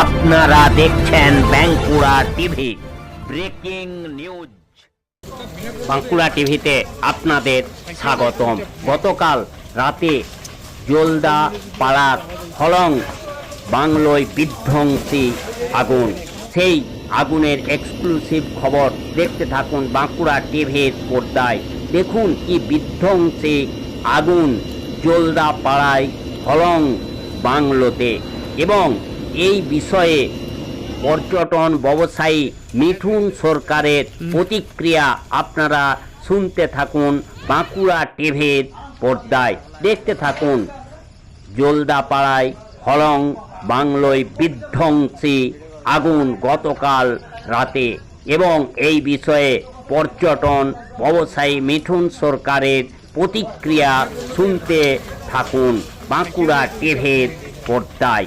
আপনারা দেখছেন Bankura TV, breaking news. Bankura টিভিতে আপনাদের স্বাগতম। গতকাল রাতে জলদা পাড়ার হলং বাংলোয় বিধ্বংসী আগুন। সেই আগুনের এক্সক্লুসিভ খবর দেখতে থাকুন বাঁকুড়া টিভির পর্দায়। দেখুন কি বিধ্বংসী আগুন জলদা পাড়ায় হলং বাংলোতে। এবং এই বিষয়ে পর্যটন ব্যবসায়ী মিঠুন সরকারের প্রতিক্রিয়া আপনারা শুনতে থাকুন বাঁকুড়া টিভির পর্দায়। দেখতে থাকুন। জলদাপাড়ায় হলং বাংলোয় বিধ্বংসী আগুন গতকাল রাতে এবং এই বিষয়ে পর্যটন ব্যবসায়ী মিঠুন সরকারের প্রতিক্রিয়া শুনতে থাকুন বাঁকুড়া টিভির পর্দায়।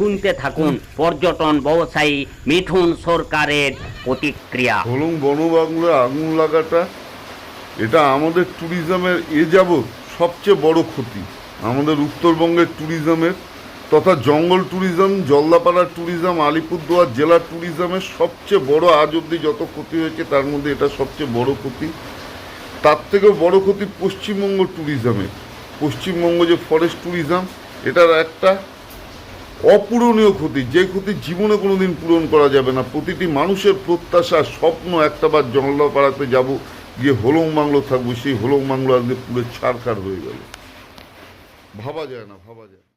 শুনতে থাকুন পর্যটন ব্যবসায়ী মিঠুন সরকারের প্রতিক্রিয়া। হলং বনবাংলায় আগুন লাগাটা এটা আমাদের ট্যুরিজমের এ যাবৎ সবচেয়ে বড় ক্ষতি। আমাদের উত্তরবঙ্গের ট্যুরিজমের তথা জঙ্গল ট্যুরিজম জলদাপাড়ার ট্যুরিজম আলিপুরদুয়ার জেলার ট্যুরিজমের সবচেয়ে বড় আজ অবধি যত ক্ষতি হয়েছে তার মধ্যে এটা সবচেয়ে বড় ক্ষতি। তার থেকেও বড় ক্ষতি পশ্চিমবঙ্গ ট্যুরিজমের পশ্চিমবঙ্গ যে ফরেস্ট ট্যুরিজম এটার একটা অপূরণীয় ক্ষতি, যে ক্ষতি জীবনে কোনো দিন পূরণ করা যাবে না। প্রতিটি মানুষের প্রত্যাশা, স্বপ্ন একটাবার জঙ্গলাপাড়াতে যাব, গিয়ে হলং বাংলো থাকব, সেই হলং বাংলো আজকে পুরো ছাড়খাড় হয়ে গেল। ভাবা যায় না, ভাবা যায়